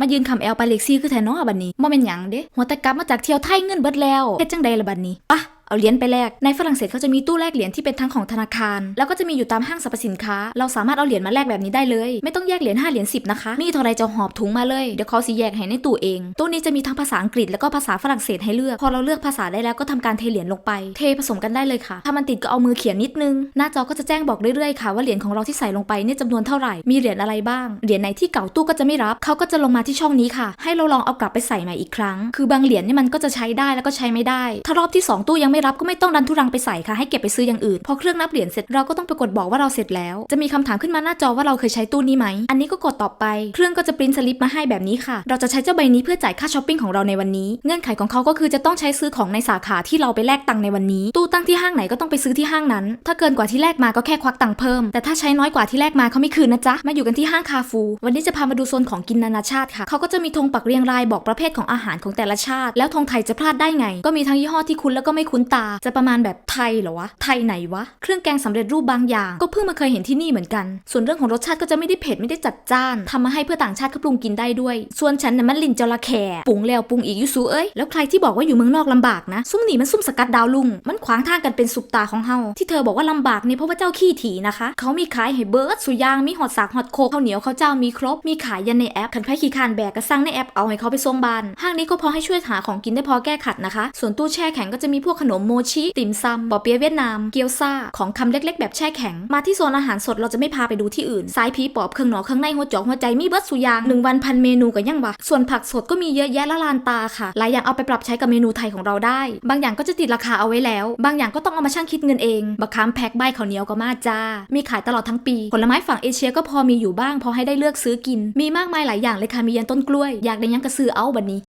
มายืนคำแอลไปเล็กซี่คือแทนเนาะบัดนี้บ่แม่นหยังเด้หัวตะกลับมาจากเที่ยวไทยเงินเบิดแล้วเฮ็ดจังใดล่ะบัดนี้ปะ เอาเหรียญไปแลก ในฝรั่งเศสเขาจะมีตู้แลกเหรียญที่เป็นทั้งของธนาคาร แล้วก็จะมีอยู่ตามห้างสรรพสินค้า เราสามารถเอาเหรียญมาแลกแบบนี้ได้เลย ไม่ต้องแยกเหรียญ5เหรียญ10 นะคะ มีเท่าไรจะหอบถุงมาเลย เดี๋ยวเขาสิแยกให้ในตู้เอง ตู้นี้จะมีทั้งภาษาอังกฤษแล้วก็ภาษาฝรั่งเศสให้เลือก พอเราเลือกภาษาได้แล้วก็ทำการเทเหรียญลงไป เทผสมกันได้เลยค่ะ ถ้ามันติดก็เอามือเขียนนิดนึง หน้าจอก็จะแจ้งบอกเรื่อยๆค่ะว่าเหรียญของเราที่ใส่ลงไปเนี่ยจำนวนเท่าไหร่ มีเหรียญอะไรบ้าง เหรียญไหนที่เก่าตู้ก็จะไม่รับ เขาก็จะลงมาที่ช่องนี้ค่ะ ให้เราลองเอากลับไปใส่ใหม่อีกครั้ง คือบางเหรียญเนี่ยมันก็จะใช้ได้แล้วก็ใช้ไม่ได้ ถ้ารอบที่สองตู้ยังไม่รับก็ไม่ต้องดันทุรังไปใส่ค่ะให้เก็บไปซื้ออย่างอื่นพอเครื่องนับเหรียญเสร็จเราก็ต้องไปกดบอกว่าเราเสร็จแล้ว จะมีคำถามขึ้นมาหน้าจอว่าเราเคยใช้ตู้นี้ไหมอันนี้ก็กดต่อไปเครื่องก็จะปริ้นสลิปมาให้แบบนี้ค่ะ เราจะใช้เจ้าใบนี้เพื่อจ่ายค่าช้อปปิ้งของเราในวันนี้ เงื่อนไขของเขาก็คือจะต้องใช้ซื้อของในสาขาที่เราไปแลกตังค์ในวันนี้ ตู้ตั้งที่ห้างไหนก็ต้องไปซื้อที่ห้างนั้น ถ้าเกินกว่าที่แลกมาก็แค่ควักตังค์เพิ่ม แต่ถ้าใช้น้อยกว่าที่แลกมาเขาไม่คืนนะจ๊ะ มาอยู่กันที่ห้างคาฟู วันนี้จะพามาดูโซนของกินนานาชาติค่ะ เขาก็จะมีธงปักเรียงรายบอกประเภทของอาหารของแต่ละชาติ แล้วธงไทยจะพลาดได้ไง ก็มีทั้งยี่ห้อที่คุ้นแล้วก็ไม่คุ้นตาจะประมาณแบบไทยเหรอวะ ไทยไหนวะ เครื่องแกงสำเร็จรูปบางอย่าง ก็เพิ่งมาเคยเห็นที่นี่เหมือนกัน ส่วนเรื่องของรสชาติก็จะไม่ได้เผ็ดไม่ได้จัดจ้านทำมาให้เพื่อต่างชาติเขาปรุงกินได้ด้วย ส่วนฉันน่ะมันลินจระแค่ปรุงแล้วปรุงอีกยูซูเอ้ย แล้วใครที่บอกว่าอยู่เมืองนอกลำบากนะ ซุ่มหนีมันซุ่มสกัดดาวลุง มันขวางทางกันเป็นสุปตาของเฮา ที่เธอบอกว่าลำบากเนี่ยเพราะว่าเจ้าขี้ถีนะคะ เขามีขายให้เบิร์ดสุยาง มีหอดสากหอดโคกข้าวเหนียวข้าวเจ้ามีครบ มีขายยันในแอปขันไพ่ขี้คานแบกก็สั่งในแอปเอาให้เขาไปส่งบ้านห้างนี้ก็พอให้ช่วยหาของกินได้พอแก้ขัดนะคะ ส่วนตู้แช่แข็งก็จะมีพวกขนมโมชิ ติ่มซำบอเปี๊ยะเวียดนาม เกี๊ยวซ่า ของคำเล็กๆ แบบแช่แข็ง มาที่โซนอาหารสดเราจะไม่พาไปดูที่อื่น สายผีปอบเครื่องหนอเครื่องในหัวจอกหัวใจมีเบิร์ดสุยางหนึ่งวันพันเมนูก็ยังวะส่วนผักสดก็มีเยอะแยะละลานตาค่ะ หลายอย่างเอาไปปรับใช้กับเมนูไทยของเราได้ บางอย่างก็จะติดราคาเอาไว้แล้ว บางอย่างก็ต้องเอามาชั่งคิดเงินเองบักคามแพ็คใบข้าวเหนียวก็มาจ้า มีขายตลอดทั้งปี ผลไม้ฝั่งเอเชียก็พอมีอยู่บ้างพอให้ได้เลือกซื้อกิน มีมากมายหลายอย่างเลยค่ะมียันต้นกล้วย อยากได้ยังก็ซื้อเอาบัดนี้